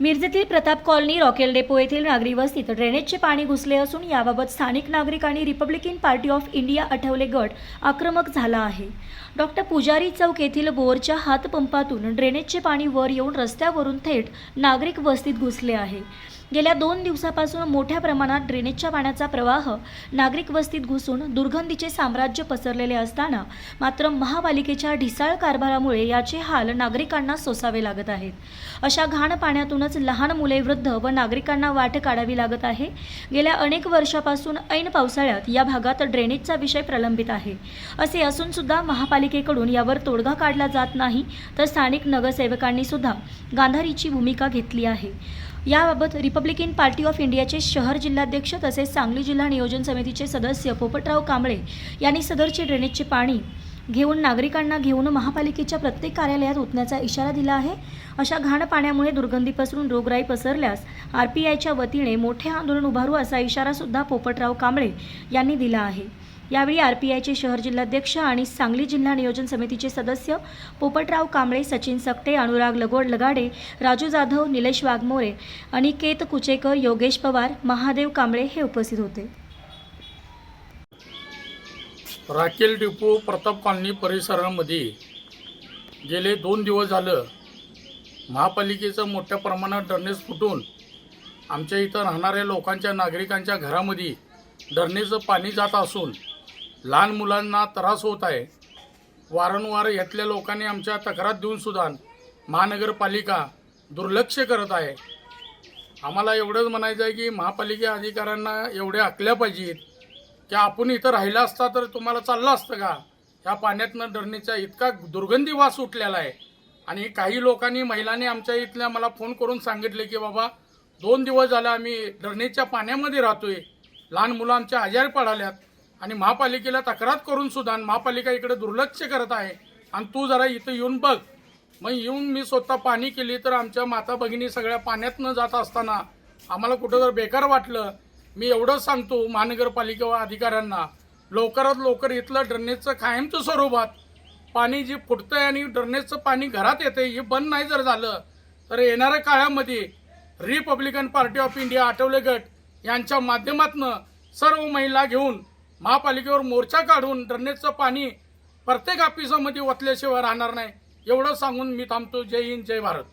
मिरजेतील प्रताप कॉलनी रॉकेल डेपो येथील नागरी वस्तीत ड्रेनेजचे पाणी घुसले असून याबाबत स्थानिक नागरिक आणि Republican party of India Athawale गट आक्रमक झाला आहे. डॉक्टर पुजारी चौक येथील बोरच्या हातपंपातून ड्रेनेजचे पाणी वर येऊन रस्त्यावरून थेट नागरिक वस्तीत घुसले आहे. गेल्या दोन दिवसापासून मोठ्या प्रमाणात ड्रेनेजच्या पाण्याचा प्रवाह नागरिक वस्तीत घुसून दुर्गंधीचे साम्राज्य पसरलेले असताना मात्र महापालिकेच्या ढिसाळ कारभारामुळे याचे हाल नागरिकांना सोसावे लागत आहेत. अशा घाण पाण्यातून पाण्यातूनच लहान मुले वृद्ध व नागरिकांना वाट काढावी लागत आहे. गेल्या अनेक वर्षापासून ऐन पावसाळ्यात या भागात ड्रेनेजचा विषय प्रलंबित आहे. असे असून सुद्धा महापालिकेकडून यावर तोडगा काढला जात नाही तर स्थानिक नगरसेवकांनी सुद्धा गांधारीची भूमिका घेतली आहे. याबाबत रिपब्लिकन पार्टी ऑफ इंडियाचे शहर जिल्हाध्यक्ष तसेच सांगली जिल्हा नियोजन समितीचे सदस्य पोपटराव कांबळे यांनी सदरचे ड्रेनेजचे पाणी घेऊन नागरिकांना घेऊन महापालिकेच्या प्रत्येक कार्यालयात उतण्याचा इशारा दिला आहे. अशा घाण पाण्यामुळे दुर्गंधी पसरून रोगराई पसरल्यास आर पी आयच्या वतीने मोठे आंदोलन उभारू असा इशारासुद्धा पोपटराव कांबळे यांनी दिला आहे. यावेळी आर पी आयचे शहर जिल्हाध्यक्ष आणि सांगली जिल्हा नियोजन समितीचे सदस्य पोपटराव कांबळे सचिन सकटे अनुराग लगोड लगाडे राजू जाधव निलेश वाघमोरे अनिकेत कुचेकर योगेश पवार महादेव कांबळे हे उपस्थित होते. राकेल डिपो प्रताप कॉलनी परिसरामध्ये गेले दोन दिवस झालं. महापालिकेचं मोठ्या प्रमाणात ड्रेनेज फुटून आमच्या इथं राहणाऱ्या लोकांच्या नागरिकांच्या घरामध्ये डरणेचं पाणी जात असून लहान मुलांना त्रास होत आहे. वारंवार यातल्या लोकांनी आमच्या तक्रार देऊन सुद्धा महानगरपालिका दुर्लक्ष करत आहे. आम्हाला एवढंच म्हणायचं आहे की महापालिका अधिकाऱ्यांना एवढे आखल्या पाहिजेत. की आपण इथं राहिला असता तर तुम्हाला चाललं असतं का? ह्या पाण्यातनं डरणीचा इतका दुर्गंधी वास उठलेला आहे. आणि काही लोकांनी महिलांनी आमच्या इथल्या मला फोन करून सांगितले की बाबा दोन दिवस झाले आम्ही डरणीच्या पाण्यामध्ये राहतोय. लहान मुलं आमच्या आजारी पडाल्यात आणि महापालिकेला तक्रार करून सुद्धा महापालिका इकडे दुर्लक्ष करत आहे. आणि तू जरा इथं येऊन बघ. मग येऊन मी स्वतः पाणी केली तर आमच्या माता भगिनी सगळ्या पाण्यातनं जात असताना आम्हाला कुठं जर बेकार वाटलं मी एवढं सांगतो महानगरपालिका अधिकाऱ्यांना लवकरात लवकर इथलं ड्रेनेजचं कायमचं स्वरूपात पाणी जे फुटतंय आणि ड्रेनेजचं पाणी घरात येते हे बंद नाही जर झालं तर येणाऱ्या काळामध्ये Republican party of India Athawale गट यांच्या माध्यमातून सर्व महिला घेऊन महापालिकेवर मोर्चा काढून ड्रेनेजचं पाणी प्रत्येक ऑफिसामध्ये ओतल्याशिवाय राहणार नाही एवढं सांगून मी थांबतो. जय हिंद जय भारत.